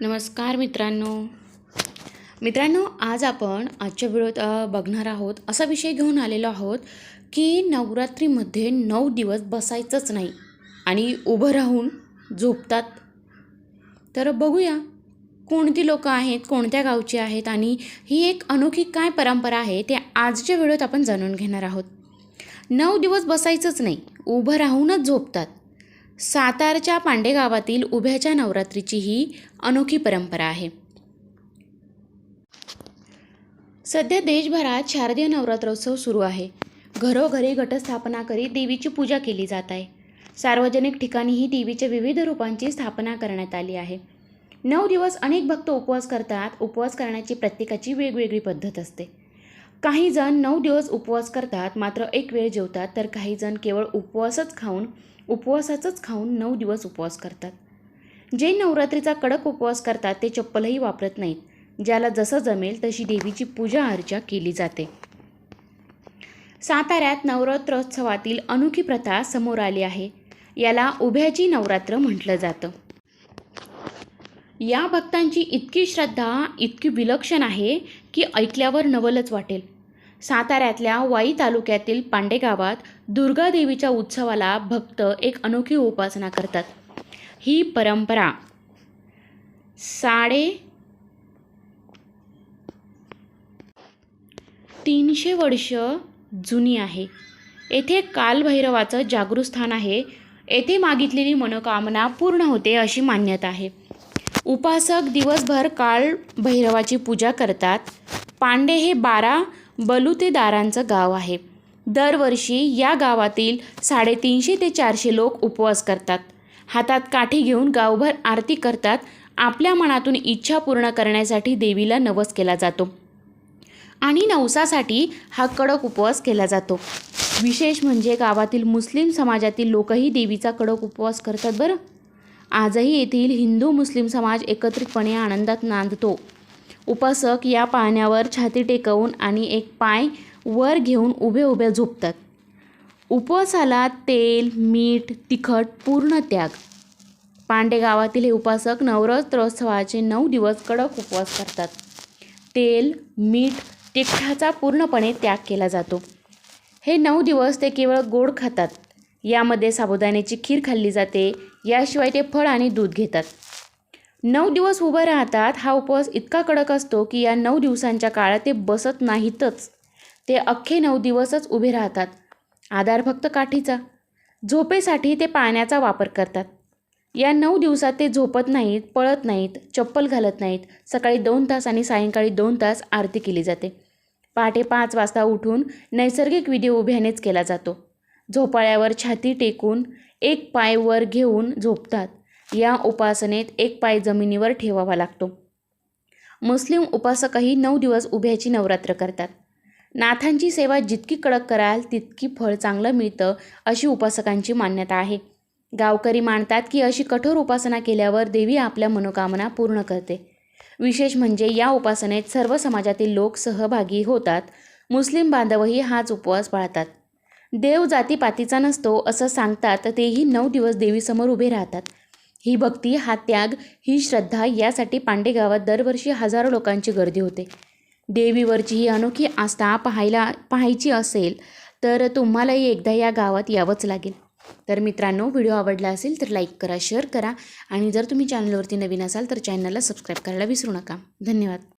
नमस्कार मित्रांनो. मित्रांनो आज आपण आजच्या व्हिडिओत बघणार आहोत असा विषय घेऊन आलेलो आहोत की नवरात्रीमध्ये नऊ दिवस बसायचंच नाही आणि उभं राहून झोपतात. तर बघूया कोणती लोकं आहेत कोणत्या गावची आहेत आणि ही एक अनोखी काय परंपरा आहे ते आजच्या व्हिडिओत आपण जाणून घेणार आहोत. नऊ दिवस बसायचंच नाही उभं राहूनच झोपतात. सातारच्या पांडेगावातील उभ्याच्या नवरात्रीची ही अनोखी परंपरा आहे. सध्या देशभरात शारदीय नवरात्रोत्सव सुरू आहे. घरोघरी घटस्थापना करीत देवीची पूजा केली जात आहे. सार्वजनिक ठिकाणीही देवीच्या विविध रूपांची स्थापना करण्यात आली आहे. नऊ दिवस अनेक भक्त उपवास करतात. उपवास करण्याची प्रत्येकाची वेगवेगळी पद्धत असते. काही जण नऊ दिवस उपवास करतात मात्र एक वेळ जेवतात तर काही जण केवळ उपवासच खाऊन उपवासाचंच खाऊन नऊ दिवस उपवास करतात. जे नवरात्रीचा कडक उपवास करतात ते चप्पलही वापरत नाहीत. ज्याला जसं जमेल तशी देवीची पूजा अर्चा केली जाते. साताऱ्यात नवरात्रोत्सवातील अनोखी प्रथा समोर आली आहे. याला उभ्याची नवरात्र म्हटलं जातं. या भक्तांची इतकी श्रद्धा इतकी विलक्षण आहे की ऐकल्यावर नवलच वाटेल. साताऱ्यातल्या वाई तालुक्यातील पांडे गावात दुर्गादेवीच्या उत्सवाला भक्त एक अनोखी उपासना करतात. ही परंपरा साडे तीनशे वर्ष जुनी आहे. येथे कालभैरवाचं जागृत स्थान आहे. येथे मागितलेली मनोकामना पूर्ण होते अशी मान्यता आहे. उपासक दिवसभर काळ भैरवाची पूजा करतात. पांडे हे बारा बलुतेदारांचं गाव आहे. दरवर्षी या गावातील साडेतीनशे ते चारशे लोक उपवास करतात. हातात काठी घेऊन गावभर आरती करतात. आपल्या मनातून इच्छा पूर्ण करण्यासाठी देवीला नवस केला जातो. आणि नवसासाठी हा कडक उपवास केला जातो. विशेष म्हणजे गावातील मुस्लिम समाजातील लोकही देवीचा कडक उपवास करतात बरं. आजही येथील हिंदू मुस्लिम समाज एकत्रितपणे आनंदात नांदतो. उपासक या पाण्यावर छाती टेकवून आणि एक पाय वर घेऊन उभे उभे झोपतात. उपवासाला तेल मीठ तिखट पूर्ण त्याग. पांडे गावातील हे उपासक नवरात्रोत्सवाचे नऊ दिवस कडक उपवास करतात. तेल मीठ तिखटाचा पूर्णपणे त्याग केला जातो. हे नऊ दिवस ते केवळ गोड खातात. यामध्ये साबुदाण्याची खीर खाल्ली जाते. याशिवाय ते फळ आणि दूध घेतात. नऊ दिवस उभं राहतात हा उपवास इतका कडक असतो की या नऊ दिवसांच्या काळात ते बसत नाहीतच. ते अख्खे नऊ दिवसच उभे राहतात. आधार फक्त काठीचा. झोपेसाठी ते पाण्याचा वापर करतात. या नऊ दिवसात ते झोपत नाहीत पळत नाहीत चप्पल घालत नाहीत. सकाळी दोन तास आणि सायंकाळी दोन तास आरती केली जाते. पहाटे पाच वाजता उठून नैसर्गिक विधी उभ्यानेच केला जातो. झोपाळ्यावर छाती टेकून एक पाय वर घेऊन झोपतात. या उपासनेत एक पाय जमिनीवर ठेवावा लागतो. मुस्लिम उपासकही नऊ दिवस उभ्याची नवरात्र करतात. नाथांची सेवा जितकी कडक कराल तितकी फळ चांगलं मिळतं अशी उपासकांची मान्यता आहे. गावकरी मानतात की अशी कठोर उपासना केल्यावर देवी आपल्या मनोकामना पूर्ण करते. विशेष म्हणजे या उपासनेत सर्व समाजातील लोक सहभागी होतात मुस्लिम बांधवही हाच उपवास पाळतात. देव जातीपातीचा नसतो असं सांगतात तेही नऊ दिवस देवीसमोर उभे राहतात. ही भक्ती हा त्याग ही श्रद्धा यासाठी पांडे गावात दरवर्षी हजारो लोकांची गर्दी होते. देवीवरची ही अनोखी आस्था पाहायला पाहायची असेल तर तुम्हालाही एकदा या गावात यावंच लागेल. तर मित्रांनो व्हिडिओ आवडला असेल तर लाईक करा शेअर करा आणि जर तुम्ही चॅनलवरती नवीन असाल तर चॅनलला सबस्क्राईब करायला विसरू नका. धन्यवाद.